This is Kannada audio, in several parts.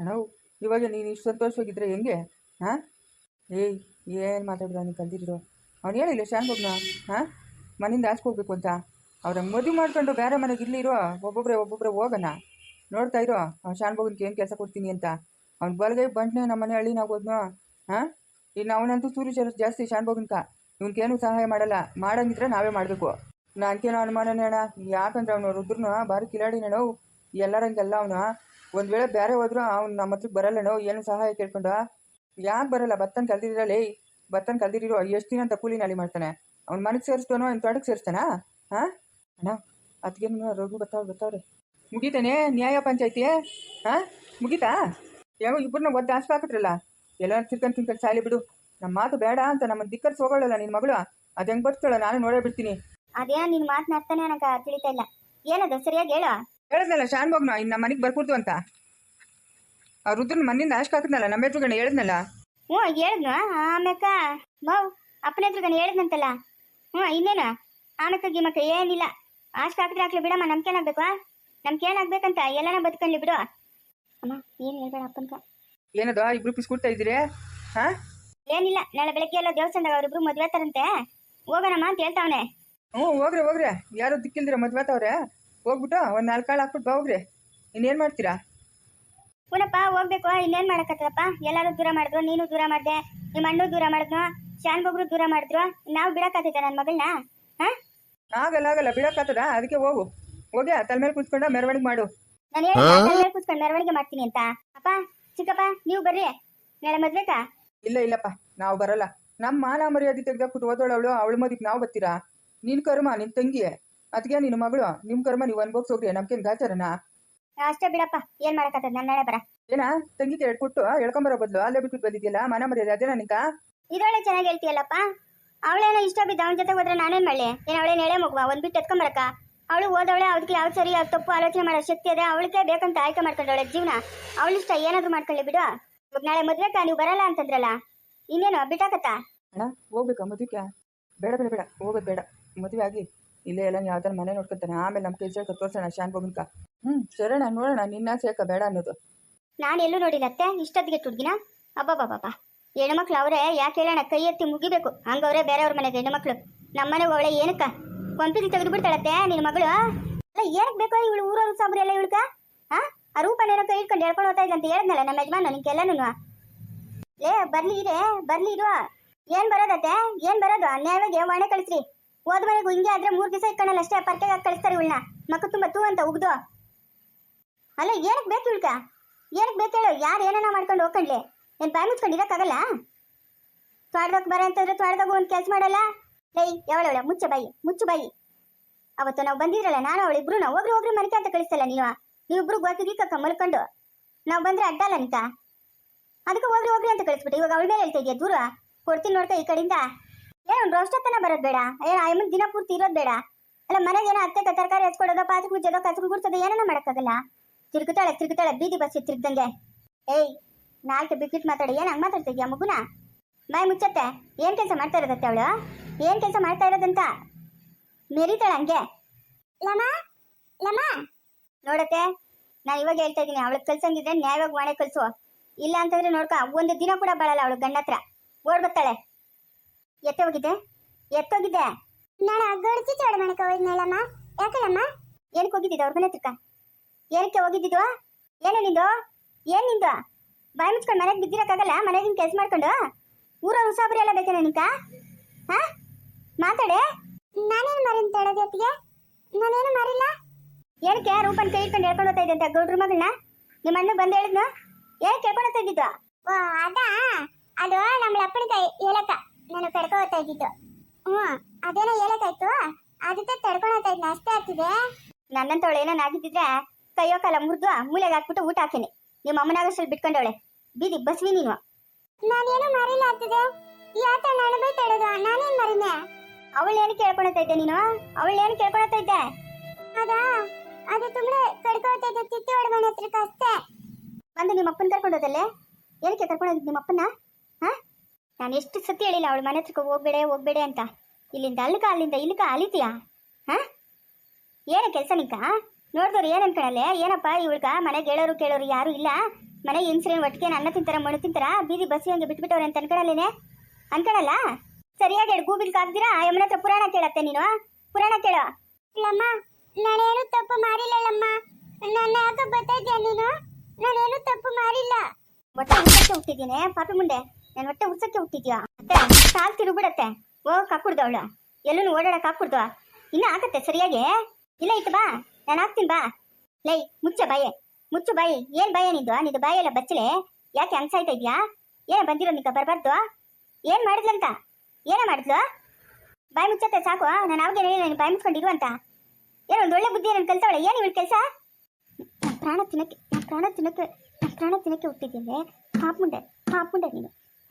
ಅಣ್ಣ, ಇವಾಗ ನೀನು ಇಷ್ಟು ಸಂತೋಷವಾಗಿದ್ದರೆ ಹೆಂಗೆ? ಹಾಂ? ಏಯ್, ಏನು ಮಾತಾಡಿದ್ರು ನೀನು ಕಲ್ತಿದ್ರು ಅವ್ನು ಹೇಳಿಲ್ಲ ಶಾನ್ಭೋಗ್ನ ಹಾಂ? ಮನೆಯಿಂದ ಆಚೆ ಹೋಗ್ಬೇಕು ಅಂತ. ಅವ್ರಂಗೆ ಮದುವೆ ಮಾಡ್ಕೊಂಡು ಬೇರೆ ಮನೆಗೆ ಇಲ್ಲಿ ಇರೋ ಒಬ್ಬೊಬ್ಬರೇ ಒಬ್ಬೊಬ್ಬರೇ ಹೋಗೋಣ. ನೋಡ್ತಾ ಇರೋ, ಅವ್ನು ಶಾನ್ಭೋಗನ್ಗೆ ಏನು ಕೆಲಸ ಕೊಡ್ತೀನಿ ಅಂತ. ಅವ್ನು ಬಲಗೈ ಬಂಟ್ನೆ ನಮ್ಮ ಮನೆ ಹಳ್ಳಿ ನಾವು ಹೋದ್ನೋ, ಹಾಂ? ಇನ್ನು ಅವನಂತೂ ಸೂರ್ಯ ಚರ ಜಾಸ್ತಿ ಶಾನ್ಭೋಗನ್ಕ ಇವ್ನಿಗೇನು ಸಹಾಯ ಮಾಡಲ್ಲ. ಮಾಡಂಗಿದ್ರೆ ನಾವೇ ಮಾಡಬೇಕು. ನಾನ್ಕೇನೋ ಅನುಮಾನನೇ ಅಣ್ಣ, ಯಾಕಂದ್ರೆ ಅವನು ರುದ್ರನು ಭಾರಿ ಕಿಲಾಡಿನೋ, ಎಲ್ಲರಂಗೆಲ್ಲ ಅವನು. ಒಂದು ವೇಳೆ ಬೇರೆ ಹೋದ್ರು ಅವ್ನು ನಮ್ಮ ಹತ್ರಕ್ಕೆ ಬರಲ್ಲನೋ, ಏನು ಸಹಾಯ ಕೇಳ್ಕೊಂಡು? ಯಾಕೆ ಬರಲ್ಲ, ಭತ್ತನ ಕಲ್ದಿರಲೇ ಭತ್ತನ ಕಲ್ದಿರೋ ಎಷ್ಟು ದಿನ ಅಂತ ಕೂಲಿ ನಾಲಿ ಮಾಡ್ತಾನೆ. ಅವ್ನ ಮನೆಗೆ ಸೇರಿಸ್ತಾನೋ ಅವ್ನ ತೋಟಕ್ಕೆ ಸೇರಿಸ್ತಾನಾ? ಹಾಂ? ಅಣ್ಣ ಅದಕ್ಕೇನು ರಘು ಬರ್ತಾವ್ರೆ ಬರ್ತಾವ್ರೆ. ಮುಗೀತಾನೆ, ನ್ಯಾಯ ಪಂಚಾಯ್ತಿ? ಹಾಂ? ಮುಗೀತಾ? ಯಾವಾಗ ಇಬ್ಬರನ್ನ ಒದ್ದು ಆಸ್ಪ ಹಾಕಿದ್ರಲ್ಲ. ಎಲ್ಲ ತಿರ್ಕೊಂಡು ತಿನ್ಕೊಂಡು ಸಾಲಿ ಬಿಡು. ನಮ್ಮ ಮಾತು ಬೇಡ ಅಂತ ನಮ್ಮ ದಿಕ್ಕರ್ಸ್ ಹೋಗೋಳಲ್ಲ ನಿನ್ನ ಮಗಳು. ಅದು ಹೆಂಗೆ ಬರ್ತಾಳ ನಾನು ನೋಡೇ ಬಿಡ್ತೀನಿ. ಅದೇ ನಿನ್ ಮಾತನ್ನ ಅರ್ಥನೇ ನನಗೆ ತಿಳಿತಾ ಇಲ್ಲ. ಏನದ, ಸರಿಯಾಗಿ ಹೇಳು? ಹೇಳಿದ್ನಲ್ಲ ಶಾನ್ ಹೋಗ್ನ ಇನ್ನು ನಮ್ಮ ಮನೆಗೆ ಬರ್ಕೊಡ್ತು ಅಂತ. ಆ ರುದ್ರನ ಮನೆಯಿಂದ ಆಶ್ಕ ಹಾಕಿದ್ನಲ್ಲ ನಮ್ಮ ಎದುರುಗಡೆ ಹೇಳಿದ್ನಲ್ಲ. ಹ್ಞೂ ಹೇಳಿದ್ನ? ಆಮ್ಯಾಕ ಮೌ ಅಪ್ಪನ ಹತ್ರಗನ ಹೇಳಿದ್ನಂತಲ್ಲ. ಹ್ಞೂ ಇನ್ನೇನ? ಆಮ್ಯಾಕ ಗಿಮಕ್ಕ ಏನಿಲ್ಲ. ಅಷ್ಟು ಹಾಕಿದ್ರೆ ಹಾಕ್ಲಿ ಬಿಡಮ್ಮ ನಮ್ಗೇನಾಗ್ಬೇಕು ನಮ್ಗೆ ಏನಾಗ್ಬೇಕಂತ ಎಲ್ಲನ ಬದುಕಲ್ಲಿ ಬಿಡು. ಅಮ್ಮ ಏನು ಹೇಳ್ಬೇಡ ಅಪ್ಪನಕ. ಏನದು ಇಬ್ರು ಪಿಸ್ಕೊಡ್ತಾ ಇದ್ದೀರಿ? ಹಾ? ಏನಿಲ್ಲ ನಾಳೆ ಬೆಳಗ್ಗೆ ಎಲ್ಲ ದೇವಸ್ಥಾನದಾಗ ಅವರಿಬ್ರು ಮದ್ವೆ ತರಂತೆ ಹೋಗೋಣಮ್ಮ ಅಂತ ಹೇಳ್ತಾವನೆ. ಹ್ಞೂ ಹೋಗ್ರಿ ಹೋಗ್ರಿ. ಯಾರು ದಿಕ್ಕಿಲ್ದಿರ ಮದ್ವೆ ಆತವ್ರೆ? ಹೋಗ್ಬಿಟ್ಟು ಒಂದ್ ನಾಲ್ಕು ಕಾಳು ಹಾಕ್ಬಿಟ್ಟು ಬಾ ಹೋಗ್ರಿ. ಇನ್ನೇನು ಮಾಡ್ತೀರಾ? ಪುನಪ್ಪ ಹೋಗ್ಬೇಕು. ಇನ್ನೇನ್ ಮಾಡಕತ್ತಪ್ಪ ಎಲ್ಲಾರು ದೂರ ಮಾಡಿದ್ರು ನೀನು ದೂರ ಮಾಡ್ದೆ ನಿಮ್ಮ ಅಣ್ಣು ದೂರ ಮಾಡಿದ್ನು ಶಾನ್ ಬೊಬ್ರು ದೂರ ಮಾಡಿದ್ರು ನಾವು ಬಿಡಕ್ಕಾತೈತ ನನ್ನ ಮಗಳನ್ನ ಹಾ? ಆಗಲ್ಲ ಆಗಲ್ಲ ಬಿಡಕ್ಕಾತದ ಅದಕ್ಕೆ ಹೋಗು. ಹೋಗಿ ತಲೆ ಮೇಲೆ ಕುತ್ಕೊಂಡು ಮೆರವಣಿಗೆ ಮಾಡು. ನಾನು ಹೇಳಿ ಕುತ್ಕೊಂಡು ಮೆರವಣಿಗೆ ಮಾಡ್ತೀನಿ ಅಂತ. ಅಪ್ಪ ಚಿಕ್ಕಪ್ಪ ನೀವು ಬರ್ರಿ. ನಾಳೆ ಮದ್ವೆಕ? ಇಲ್ಲ ಇಲ್ಲಪ್ಪ. ನಾವು ಬರಲ್ಲ. ನಮ್ಮ ಮಾನ ಮರ್ಯಾದೆ ತೆಗೆದಾಕ್ಬಿಟ್ಟು ಓದೋಳವಳು ಅವಳು ಮದಿಗೆ ನಾವು ಬರ್ತೀರಾ? ನಿನ್ನ ಕರ್ಮ ನಿನ್ ತಂಗಿ ಅದಕ್ಕೆ ನಿನ್ನ ಮಗಳು ನಿಮ್ಮ ಕರ್ಮ ನೀವು ಅನ್ಭೋಗ್ಸ್ ಹೋಗ್ರಿ ನಮ್ಗೇನು ಗಾಚಾರನ? ಅಷ್ಟೇ ಬಿಡಪ್ಪ ಏನ್ ಮಾಡಕತ್ತದ ನನ್ನ ನಾಳೆ ಬರ. ಏನ ತಂಗಿ ಎರಡು ಕೊಟ್ಟು ಎಳ್ಕೊಂಬರೋ ಬದಲು ಅಲ್ಲೇ ಬಿಟ್ಟು ಬಂದಿದ್ಯಲ್ಲ ಮನ ಮರ್ಯಾದೆ ಅದೇ ನಿಂಕ? ಇದೊಳ್ಳೆ ಚೆನ್ನಾಗಿ ಹೇಳ್ತಿಯಲ್ಲಪ್ಪ. ಅವಳೇನೋ ಇಷ್ಟ ಬಿದ್ದ ಅವನ ಜೊತೆ ಹೋದ್ರೆ ನಾನೇನ್ ಮಳೆ ಏನ್ ಅವಳೇನ್ ಹೇಳೇ ಮಗುವ? ಒಂದ್ ಬಿಟ್ಟು ಎತ್ಕೊಂಬರಕ ಅವಳು ಓದವಳೆ ಅವ್ಳಿಗೆ ಯಾವ್ದು ಸರಿ ಯಾವ್ದು ತಪ್ಪು ಆಲೋಚನೆ ಮಾಡೋ ಶಕ್ತಿ ಅದೇ ಅವಳಿಗೆ ಬೇಕಂತ ಆಯ್ಕೆ ಮಾಡ್ಕೊಂಡವಳೆ ಜೀವನ. ಅವಳಿಷ್ಟ ಏನಾದ್ರು ಮಾಡ್ಕೊಳ್ಳಿ ಬಿಡು. ನಾಳೆ ನಾಳೆ ಮದ್ವೆಕ ನೀವು ಬರಲ್ಲ ಅಂತಂದ್ರಲ್ಲ? ಇನ್ನೇನು ಬಿಟ್ಟಾಕತ್ತ? ಅಣ್ಣ ಹೋಗ್ಬೇಕಾ ಮದ್ವೆ ಬೇಡ ಬೇಡ ಬೇಡ ಹೋಗೋದು ಬೇಡ. ಮದುವೆ ಆಗಿ ಇಲ್ಲೇ ಎಲ್ಲ ಯಾವ್ದಾರು ಮನೆ ನೋಡ್ಕೊತಾನೆ. ಆಮೇಲೆ ನಮ್ಮ ಕೈ ತೋರ್ಸೋಣ, ಶಾನ್ ಬೋಗನ್ಕ ಹ್ಮ್ ಶರಣ ನೋಡೋಣ, ನಿನ್ನ ಸೇಕ ಬೇಡ ಅನ್ನೋದು. ನಾನು ಎಲ್ಲೂ ನೋಡಿಲ್ಲ ಅತ್ತೆ. ಇಷ್ಟೊತ್ತಿಗೆ ಹುಡ್ಗಿನ ಅಬ್ಬಬ್ಬಬ್ಬ ಹೆಣ್ಮಕ್ಳು ಅವರೇ, ಯಾಕೆ ಹೇಳೋಣ? ಕೈ ಎತ್ತಿ ಮುಗಿಬೇಕು. ಹಂಗವ್ರೆ, ಬೇರೆಯವ್ರ ಮನೆಗೆ ಹೆಣ್ಮಕ್ಳು. ನಮ್ಮನೆಗೆ ಅವಳೆ ಏನಕ್ಕ? ಕೊಂಪಿಗೆ ತೆಗೆದು ಬಿಡ್ತಾಳತ್ತೆ ನಿನ್ನ ಮಗಳು? ಅಲ್ಲ ಏನಕ್ಕೆ ಬೇಕೋ ಇವಳು? ಊರವ್ರ ಸಾಬ್ರಿ ಎಲ್ಲ ಇವಳ್ಕ? ಹಾ ಆ ರೂಪನೇನೋ ಕೈ ಇಟ್ಕೊಂಡು ಹೇಳ್ಕೊಂಡು ಹೋಗ್ತಾ ಇದ್ದಂತ ಹೇಳಿದ್ನಲ್ಲ ನಮ್ಮ ಯಜಮಾನ ನಿಂಗೆಲ್ಲನೂ ಲೇ, ಬರ್ಲಿ ಇರೇ, ಬರ್ಲಿ ಇರುವ. ಏನ್ ಬರೋದತ್ತೆ? ಏನ್ ಬರೋದು? ನ್ಯಾಯವಾಗಿ ಒಣೆ ಕಳಿಸ್ರಿ? ಹೋದ ಮನೆಗೂ ಹಿಂಗೆ ಆದ್ರೆ ಮೂರ್ ದಿವಸ ಇಟ್ಕೊಂಡಲ್ಲ ಅಷ್ಟೇ, ಪರ್ಕೆಗೆ ಕಳಿಸ್ತಾರೆ ಇವಳನ್ನ. ಮಕ್ಕ ತುಂಬಾ ತೂ ಅಂತ ಉಗ್ದು. ಅಲ್ಲ ಏನಕ್ಕೆ ಬೇಕು ಇಳ್ಕ ಏನಕ್ಕೆ ಬೇಕು ಹೇಳು? ಯಾರು ಏನೇನ ಮಾಡ್ಕೊಂಡು ಹೋಗ್ಕೊಂಡ್ಲಿ ಏನ್ ಬಾಯಿ ಮುಚ್ಕೊಂಡು ಇರಕ್ಕಾಗಲ್ಲ? ತ್ವಾಡ್ದಾಗ ಬರ ಅಂತಂದ್ರೆ ತ್ವಾಡ್ದಾಗ ಒಂದ್ ಕೆಲಸ ಮಾಡಲ್ಲ? ಲೈ ಯಾವಳವಳ ಮುಚ್ಚ ಬಾಯಿ, ಮುಚ್ಚು ಬಾಯಿ. ಅವತ್ತು ನಾವು ಬಂದಿದ್ರಲ್ಲ, ನಾನು ಅವಳು ಇಬ್ರು ನಾವು ಒಬ್ರು ಹೋಗ್ರಿ ಮನೆಗೆ ಅಂತ ಕಳಿಸಲ್ಲ ನೀವ? ನೀವಿಬ್ರು ಗೊತ್ತಿದ್ದೀ ಕಕ್ಕ ಮಲ್ಕೊಂಡು? ನಾವು ಬಂದ್ರೆ ಅಡ್ಡಲ್ಲ ಅಂತ ಅದಕ್ಕೆ ಒಬ್ರು ಹೋಗ್ರಿ ಅಂತ ಕಳಿಸ್ಬಿಟ್ಟು. ಇವಾಗ ಅವಳ ಮೇಲೆ ಹೇಳ್ತಾ ಇದೆಯಾ ದೂರ? ಕೊಡ್ತೀನಿ ನೋಡ್ತಾ ಈ ಕಡೆಯಿಂದ. ಏನು ರೋಷ್ಟತನ ಬರೋದು ಬೇಡ? ಏನು ಆಯಮ್ಮನ ದಿನ ಪೂರ್ತಿ ಇರೋದು ಬೇಡ? ಅಲ್ಲ, ಮನೆಗೆ ಏನೋ ಅತ್ತೆ ತರಕಾರಿ ಹಚ್ಕೊಡೋದ ಪಾತ್ರೆ ಮುಚ್ಚೋದೋ ಕಸರು ಗುಡ್ಸೋದೋ ಏನೇನೋ ಮಾಡೋಕ್ಕಾಗಲ್ಲ? ತಿರುಗುತ್ತಾಳೆ ತಿರುಗುತ್ತಾಳೆ, ಬೀದಿ ಬಸ್ ತಿರುಗ್ದಂಗೆ. ಏಯ್, ನಾಲ್ಕು ಬಿಕ್ಕಿಟ್ ಮಾತಾಡಿ, ಏನು ಹಂಗೆ ಮಾತಾಡ್ತಿದ್ಯಾ ಮಗುನ? ಮೈ ಮುಚ್ಚತ್ತೆ, ಏನ್ ಕೆಲಸ ಮಾಡ್ತಾ ಇರೋದತ್ತೆ ಅವಳು? ಏನ್ ಕೆಲಸ ಮಾಡ್ತಾ ಇರೋದಂತ? ಮೆರಿತಾಳ ಹಂಗೆ. ಲಮ ಲಮ. ನೋಡತ್ತೆ, ನಾನು ಇವಾಗ ಹೇಳ್ತಾ ಇದ್ದೀನಿ ಅವಳಿಗೆ ಕಲ್ಸಂಗಿದ್ರೆ ನ್ಯಾಯವಾಗಿ ಮಾಡೇ ಕಲ್ಸು. ಇಲ್ಲ ಅಂತಂದ್ರೆ ನೋಡ್ಕೊ, ಒಂದು ದಿನ ಕೂಡ ಬಾಳಲ್ಲ ಅವಳು ಗಂಡ ಹತ್ರ ಎತ್ತೆ ಹೋಗಿದ್ದೆ ಎತ್ತೋಗಿದ್ದೆ? ನಾನು ಗಡ್ಸಿ ಚೋಡ ಮಾಡಕ್ಕೆ ಹೋಗಿದ್ನಲ್ಲಮ್ಮ ಯಾಕಲ್ಲಮ್ಮ? ಏನಕ್ಕೆ ಹೋಗಿದ್ದಿದ್ದೆ ಅವ್ರ ಮನೆ ಹತ್ರಕ್ಕ? ಏನಕ್ಕೆ ಹೋಗಿದ್ದಿದ್ವಾ ಏನು ನಿಂದು? ಏನು ನಿಂದು? ಬಾಯಿ ಮುಚ್ಕೊಂಡು ಮನೆಗೆ ಬಿದ್ದಿರಕ್ಕಾಗಲ್ಲ? ಮನೆಗಿನ ಕೆಲಸ ಮಾಡ್ಕೊಂಡು? ಊರ ಉಸಾಬರಿ ಎಲ್ಲ ಬೇಕೇನ ನಿಂಕ ಹಾ? ಮಾತಾಡೆ. ನಾನೇನು ಮರಿಂದ ಜೊತೆಗೆ ನಾನೇನು ಮರಿಲ್ಲ? ಏನಕ್ಕೆ ರೂಪನ್ ಕೈ ಇಟ್ಕೊಂಡು ಹೇಳ್ಕೊಂಡು ಹೋಗ್ತಾ ಇದ್ದಂತೆ ಗೌಡ್ರ ಮಗಳನ್ನ? ನಿಮ್ಮ ಅಣ್ಣ ಬಂದು ಹೇಳಿದ್ನು? ಏನಕ್ಕೆ ಕೇಳ್ಕೊಂಡು ಹೋಗ್ತಾ ಇದ್ದಿದ್ದು? ಓ ಅದಾ? ಅದು ನಮ್ಮ ಅಪ್ಪನಿಗೆ ಹೇಳಕ್ಕ ನಾನು ಕಡ್ಕೋತಾ ಇದ್ದಿದ್ದು ಹ್ಞೂ ಅದೇನೋ ಹೇಳಕ್ಕಾಯ್ತು? ಅದಕ್ಕೆ ತಡ್ಕೊಳತಾ ಇದ್ನ ಅಷ್ಟೇ ಆಗ್ತಿದೆ ನನ್ನಂತವಳು ಏನೇನು ಆಗಿದ್ದಿದ್ರೆ ಕೈಯೋ ಕಾಲ ಮುರಿದು ಮೂಲೆಗೆ ಹಾಕ್ಬಿಟ್ಟು ಊಟ ಹಾಕಿನಿ. ನಿಮ್ಮ ಅಮ್ಮನಾಗಷ್ಟಲ್ಲಿ ಬಿಟ್ಕೊಂಡವಳೆ. ಬೀದಿ ಬಸ್ವಿ ನೀನು. ನಾನೇನು ಮರಿಲ್ಲ ಆಗ್ತಿದೆ? ಯಾತ ನಾನು ಬೈತಾಡೋದು ನಾನೇನ್ ಮರಿನೆ? ಅವಳು ಏನು ಕೇಳ್ಕೊಳ್ತಾ ಇದ್ದೆ ನೀನು? ಅವಳು ಏನು ಕೇಳ್ಕೊಳ್ತಾ ಇದ್ದೆ? ಅದಾ? ಅದು ತುಂಬಾ ಕಡ್ಕೊಳ್ತಾ ಇದ್ದೆ ತಿತ್ತಿ ಹೊಡೆದ ಹತ್ರಕ್ಕೆ ಅಷ್ಟೇ. ಬಂದು ನಿಮ್ಮ ಅಪ್ಪನ ಕರ್ಕೊಂಡು ಹೋದಲ್ಲೇ? ಏನಕ್ಕೆ ಕರ್ಕೊಂಡು ಹೋಗಿದ್ದು ನಿಮ್ಮ ಅಪ್ಪನ ಹಾ? ನಾನು ಎಷ್ಟು ಸತಿ ಹೇಳಿಲ್ಲ ಅವಳು ಮನೆ ಹತ್ರಕ್ಕೆ ಹೋಗ್ಬೇಡ ಹೋಗ್ಬೇಡ ಅಂತ. ಇಲ್ಲಿಂದ ಅಲ್ಲಿಗ ಅಲ್ಲಿಂದ ಇಲ್ಲಿಗ ಅಲಿತೀಯಾ? ಹಾ? ಏನ ಕೆಲಸ ನಿಂಕ? ನೋಡಿದವ್ರು ಏನ್ ಅನ್ಕೊಳಲ್ಲೇ ಏನಪ್ಪ ಇವಳ್ಗ? ಮನೆಗೆ ಹೇಳೋರು ಕೇಳೋರು ಯಾರು ಇಲ್ಲ? ಮನೆ ಹೆಂಗ್ಸ್ರೇನು ಒಟ್ಟಿಗೆ ಅನ್ನ ತಿಂತಾರ ಮಣ್ಣು ತಿಂತಾರ? ಬೀದಿ ಬಸ್ಸಿ ಹಂಗೆ ಬಿಟ್ಬಿಟ್ಟವ್ರೆ ಅಂತ ಅನ್ಕೊಳಲ್ಲೇನೆ ಅನ್ಕೊಳಲ್ಲ ಸರಿಯಾಗಿ ಹೇಳಿ ಗೂಬಿಲ್ ಕಾಗ್ದಿರಾ ಯಮನ ಹತ್ರ ಪುರಾಣ ಕೇಳತ್ತೆ ನೀನು? ಪುರಾಣ ಕೇಳೋ. ಇಲ್ಲಮ್ಮ ನಾನೇನು ತಪ್ಪು ಮಾರಿಲ್ಲಮ್ಮ ನನ್ನ ಯಾಕೆ ಬತ್ತೈದ್ಯಾ ನೀನು? ನಾನೇನು ತಪ್ಪು ಮಾಡಿಲ್ಲ? ಒಟ್ಟು ಹುಟ್ಟಿದ್ದೀನಿ ಪಾಪಿ ಮುಂದೆ. ನಾನು ಹೊಟ್ಟೆ ಉರ್ಸಕ್ಕೆ ಹುಟ್ಟಿದ್ಯಾ? ಕಾಲ್ ತಿರುಗ್ಬಿಡತ್ತೆ. ಹೋಗಕ್ ಹಾಕ್ಬಿಡ್ದು ಅವಳು ಎಲ್ಲೂ ಓಡಾಡಕ್ ಹಾಕ್ಬಿಡ್ದು ಇನ್ನ ಆಗತ್ತೆ ಸರಿಯಾಗಿ? ಇಲ್ಲ ಇತ್ತು ಬಾ. ನಾನು ಹಾಕ್ತೀನಿ, ಬಾ. ಲೈ, ಮುಚ್ಚ ಬಾಯೆ. ಮುಚ್ಚು ಬಾಯಿ. ಏನ್ ಬಾಯ ನಿಂದು? ನಿಂದು ಬಾಯಿ ಎಲ್ಲ ಬಚ್ಚಲೆ? ಯಾಕೆ ಅನ್ಸಾಯ್ತಾ ಸಾಯ್ತಾ ಇದ್ಯಾ? ಏನ ಬಂದಿರೋ ನಿಂಕ ಬರ್ಬಾರ್ದು? ಏನ್ ಮಾಡಿದ್ಲಂತ ಏನ ಮಾಡಿದ್ಲು? ಬಾಯಿ ಮುಚ್ಚತ್ತೆ, ಸಾಕು. ನಾನು ಅವಾಗ ಹೇಳಿಲ್ಲ, ನೀನು ಬಾಯಿ ಮುಚ್ಕೊಂಡಿರು ಅಂತ. ಏನೋ ಒಂದು ಒಳ್ಳೆ ಬುದ್ಧಿ ನಾನು ಕಲ್ತವಳೆ? ಏನು ಇವಳು ಕೆಲಸ? ನನ್ನ ಪ್ರಾಣ ತಿನ್ನಕ್ಕೆ ನನ್ನ ಪ್ರಾಣ ತಿನ್ನಕ್ಕೆ ನನ್ನ ಪ್ರಾಣ ತಿನ್ನಕ್ಕೆ ಹುಟ್ಟಿದ್ದೀನಿ. ಪಾಪ ಮುಂಡೆ ನೀನು.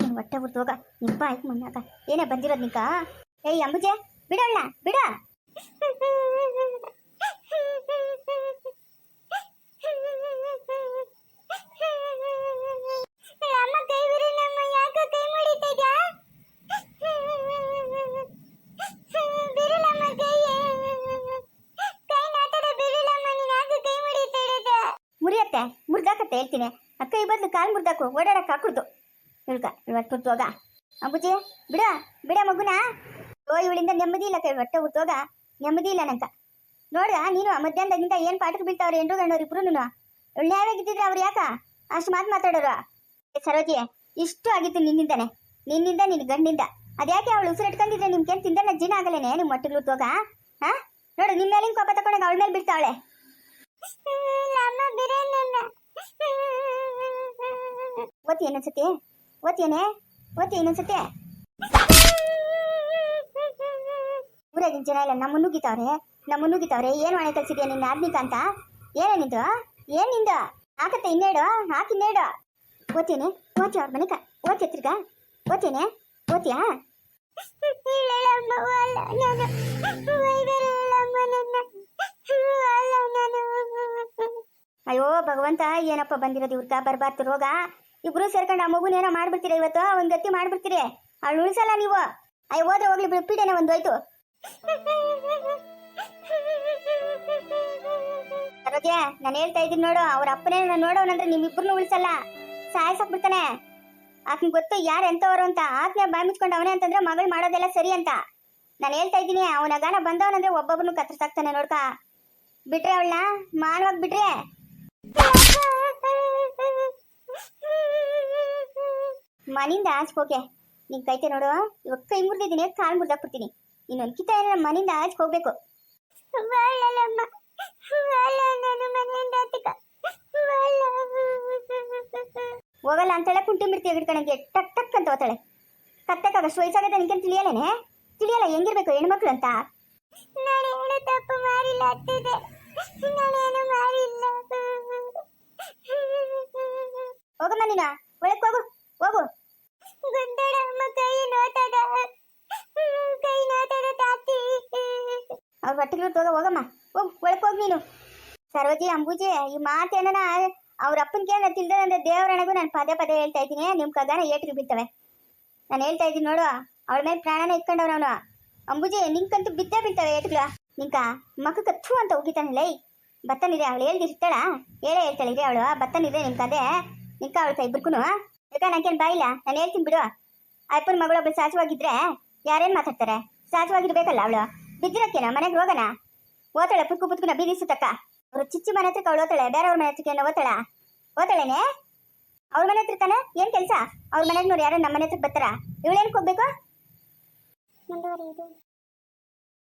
ನೀನು ಹೊಟ್ಟೆ ಹುರ್ದು ಹೋಗ. ನಿಮ್ಮ ಆಯ್ತು ಮಣ್ಣಾಗ ಏನೇ ಬಂದಿರೋದು ನಿಕ ಏಯ್, ಅಂಬುಜೆ ಬಿಡೋಣ ಬಿಡ. ಕೈ ಕೈ ಕೈ ಕೈ ಕೈ ಮುರಿಯತ್ತೆ, ಮುರ್ದಾಕತ್ತೆ ಹೇಳ್ತೀನಿ. ಈ ಬದಲು ಕಾಲು ಮುರ್ದಾಕು ಓಡಾಡಕ್ಕೆ ಹಾಕುಡ್ದು ಇಳ್ಕ ಇವತ್ತು ಹೋಗ ಅಂಬುಜಿ ಬಿಡ ಬಿಡ ಮಗುನ. ಓ ಇವಳಿಂದ ನೆಮ್ಮದಿ ಇಲ್ಲ ಕೈ ಹೊಟ್ಟೆ ಹುಟ್ಟೋಗ ನೆಮ್ಮದಿ ಇಲ್ಲ ನಂಕ ನೋಡ್ರ ನೀನು ಮಧ್ಯಾಹ್ನದಾಗಿಂದ ಏನು ಪಾಠಕ್ಕೆ ಬೀಳ್ತಾವ್ರೆ ಎಂಟು ಗಂಡವ್ರು ಇಬ್ರು ಒಳ್ಳೆ ಯಾವಾಗಿದ್ದಿದ್ರೆ ಅವ್ರು ಯಾಕ? ಅಷ್ಟು ಮಾತು ಮಾತಾಡೋರು. ಸರೋಜಿ ಇಷ್ಟು ಆಗಿತ್ತು ನಿನ್ನಿಂದಾನೆ. ನಿನ್ನಿಂದ ನಿನ್ನ ಗಂಡಿಂದ. ಅದ್ಯಾಕೆ ಅವಳು ಉಸಿರಿಟ್ಕೊಂಡಿದ್ರೆ ನಿಮ್ಗೇನು ತಿಂದನ ಜೀನ ಆಗಲೇನೆ ನಿಮ್ಮ ಮಟ್ಟಿಗೆ ಹುಟ್ಟೋಗ ಹಾ? ನೋಡು ನಿಮ್ಮ ಮೇಲಿನ ಕೋಪ ತಗೊಂಡಾಗ ಅವಳ ಮೇಲೆ ಬಿಡ್ತಾವಳೆ ಗೊತ್ತಿ ಏನ್ ಅನ್ಸತಿ ಓತಿ ಏನನ್ಸತಿ ಓತಿಯೇನೆ ಓದ್ತೀಯ ಇನ್ನೊಂದ್ಸತಿ? ಊರಾಗಿನ ಜನ ಇಲ್ಲ ನಮ್ಮ ನುಗ್ಗಿತಾವ್ರೆ ನಮ್ಮ ನುಗ್ಗಿತಾವ್ರೆ, ಏನು ಮನೆ ಕಳ್ಸಿದ್ಯಾ ನಿನ್ನ ಆದ್ಮಿಕ ಅಂತ? ಏನೇ ನಿಂದು? ಏನ್ ನಿಂದು? ಹಾಕತ್ತೆ, ಇನ್ನೇಡು, ಹಾಕಿ ಇನ್ನೇಡು. ಓದ್ತೀನಿ ಓತಿ ಅವ್ರ ಮನೆಕ ವೈದ್ಯರಲ್ಲಮ್ಮ ನನ್ನ ಅಲ್ಲ ನಾನು ಅಯ್ಯೋ ಭಗವಂತ, ಏನಪ್ಪ ಬಂದಿರೋದು ಇವ್ರಗ ಬರ್ಬಾರ್ದು ರೋಗ? ಇಬ್ರು ಸೇರ್ಕೊಂಡು ಆ ಮಗುನ ಏನೋ ಮಾಡ್ಬಿಡ್ತೀರಿ ಇವತ್ತು? ಒಂದ್ ಗತಿ ಮಾಡ್ಬಿಡ್ತೀರಿ. ಅವಳು ಉಳಿಸಲ್ಲ ನೀವು. ಅಯ್ಯೋ, ಹೋದ್ರೆ ಹೋಗ್ಲಿ ಬಿಡು ಪೀಡೆನೆ ಒಂದು ಹೋಯ್ತು ಸರೋಜೆ, ನಾನು ಹೇಳ್ತಾ ಇದ್ದೀನಿ ನೋಡು, ಅವ್ರ ಅಪ್ಪನೇ ನಾನು ನೋಡೋನಂದ್ರೆ ನಿಮ್ಮಿಬ್ಬರನ್ನು ಉಳಿಸಲ್ಲ. ಸಾಯ್ಸಕ್ ಬಿಡ್ತಾನೆ. ಆತನ ಗೊತ್ತು ಯಾರು ಎಂತವರು ಅಂತ. ಆತ್ಮೀಯ ಬಾಯಿ ಮುಚ್ಕೊಂಡು ಅವನೇ ಅಂತಂದ್ರೆ ಮಗಳು ಮಾಡೋದೆಲ್ಲ ಸರಿ ಅಂತ. ನಾನು ಹೇಳ್ತಾ ಇದ್ದೀನಿ, ಅವನ ಗಾನ ಬಂದವನಂದ್ರೆ ಒಬ್ಬೊಬ್ಬನು ಕತ್ತರಿಸಾಕ್ತಾನೆ ನೋಡ್ಕ. ಬಿಟ್ರೆ ಅವಳನ್ನ ಮಾನವಾಗಿ ಬಿಟ್ರೆ. ಮನಿಂದ ಹೋಗೆ. ನಿನ್ ಕೈತೆ ನೋಡು ಇವಾಗ ಕೈ ಮುರಿದಿದ್ದೀನಿ ಕಾಲು ಮುರಿದಾಕ್ಬಿಡ್ತೀನಿ. ಇನ್ನೊಂದು ಕಿತ್ತ ಏನಾರ ಮನೆಯಿಂದ ಆಚೆ ಹೋಗ್ಬೇಕು. ನಾನು ಮನೆಯಿಂದ ಹೋಗಲ್ಲ ಅಂತೇಳ ಕುಂಟಿ ಬಿಡ್ತೀವಿ ಹಿಡ್ಕೊಂಡಂಗೆ ಟಕ್ ಟಕ್ ಅಂತ ಹೋತಾಳೆ ಕತ್ತಕ್ಕಾಗ ವಯಸ್ಸಾಗದ ನಿನ್ಗೆ ತಿಳಿಯಲೇನೆ? ತಿಳಿಯಲ್ಲ ಹೆಂಗಿರ್ಬೇಕು ಹೆಣ್ಮಕ್ಳು ಅಂತ? ನಾನೇನು ತಪ್ಪು ಮಾಡಿಲ್ಲ ಅತ್ತಿದೆ ನಾನೇನು ಮಾಡಿಲ್ಲ. ಹೋಗಮ್ಮ ನೀನ ಒಳಕ್ ಹೋಗು ಹೋಗು. ಕೈ ಕೈ ಅವ್ರ ಹೊಟ್ಟಿಗೆ ತೋಗ ಹೋಗಮ್ಮ. ಹೋಗ್ ಹೋಗ್ ನೀನು. ಸರೋಜಿ ಅಂಬೂಜಿ, ಈ ಮಾತೇನ ಅವ್ರ ಅಪ್ಪನ ಕೇಳ ತಿಳ್ದಂದ್ರೆ ದೇವರಣಗೂ ನಾನು ಪದೇ ಪದೇ ಹೇಳ್ತಾ ಇದ್ದೀನಿ. ನಿಮ್ ಕದಾನ ಏಟ್ರಿ ಬಿತ್ತವೆ. ನಾನು ಹೇಳ್ತಾ ಇದ್ದೀನಿ ನೋಡು, ಅವಳ ಮೇಲೆ ಪ್ರಾಣನ ಇಟ್ಕೊಂಡವ್ನ ಅವನು. ಅಂಬುಜಿ, ನಿಂಕಂತೂ ಬಿದ್ದೇ ಬಿತ್ತವೆ ಏಟ್ಗಳ. ನಿಂಕ, ಮಕ್ಕಕ್ಕೆ ಥೂ ಅಂತ ಹೋಗಿತಾನೆ ಲೈ. ಬತ್ತನಿದೆ ಅವಳು ಹೇಳ್ದಿರ್ತಾಳ ಹೇಳೇ ಹೇಳ್ತಾಳೆ ಇದ್ರೆ ಅವಳು. ಬತ್ತನಿದೆ ನಿಮ್ ಕದೆ. ನಿಂಕ ಅವಳ ಕೈ ಇಬ್ಬರ್ಕೂ ಯಾಕ ನಂಗೇನು ಬಾಯಿಲ್ಲ? ನಾನು ಹೇಳ್ತೀನಿ ಬಿಡು. ಅಪ್ಪನ ಮಗಳೊಬ್ಳು ಸಾಚವಾಗಿದ್ರೆ ಯಾರೇನ್ ಮಾತಾಡ್ತಾರೆ? ಸಾಚವಾಗಿರ್ಬೇಕಲ್ಲ ಅವಳು. ಬಿದ್ದಿರಕ್ಕೇನ? ಮನೆಗೆ ಹೋಗಣ ಓತಾಳೆ ಪುಟ್ಕು ಪುಟ್ಕುನ ಬೀದಿ ತಕ್ಕ ಅವ್ರು ಚಿಚ್ಚಿ ಮನೆ ಹತ್ರಕ್ಕೆ ಅವಳು ಓತಾಳೆ ಬೇರೆಯವ್ರ ಮನೆ ಹತ್ರಕ್ಕೆ ಏನೋ ಓತಾಳ ಓತಾಳೇನೆ ಅವ್ರ ಮನೆ ಹತ್ರ ತಾನೆ? ಏನ್ ಕೆಲಸ? ಅವ್ರ ಮನೆಗ್ ನೋಡಿ ಯಾರೋ ನಮ್ಮ ಮನೆ ಹತ್ರಕ್ಕೆ ಬರ್ತಾರ? ಇವಳೇನಕ್ಕೆ ಹೋಗ್ಬೇಕು?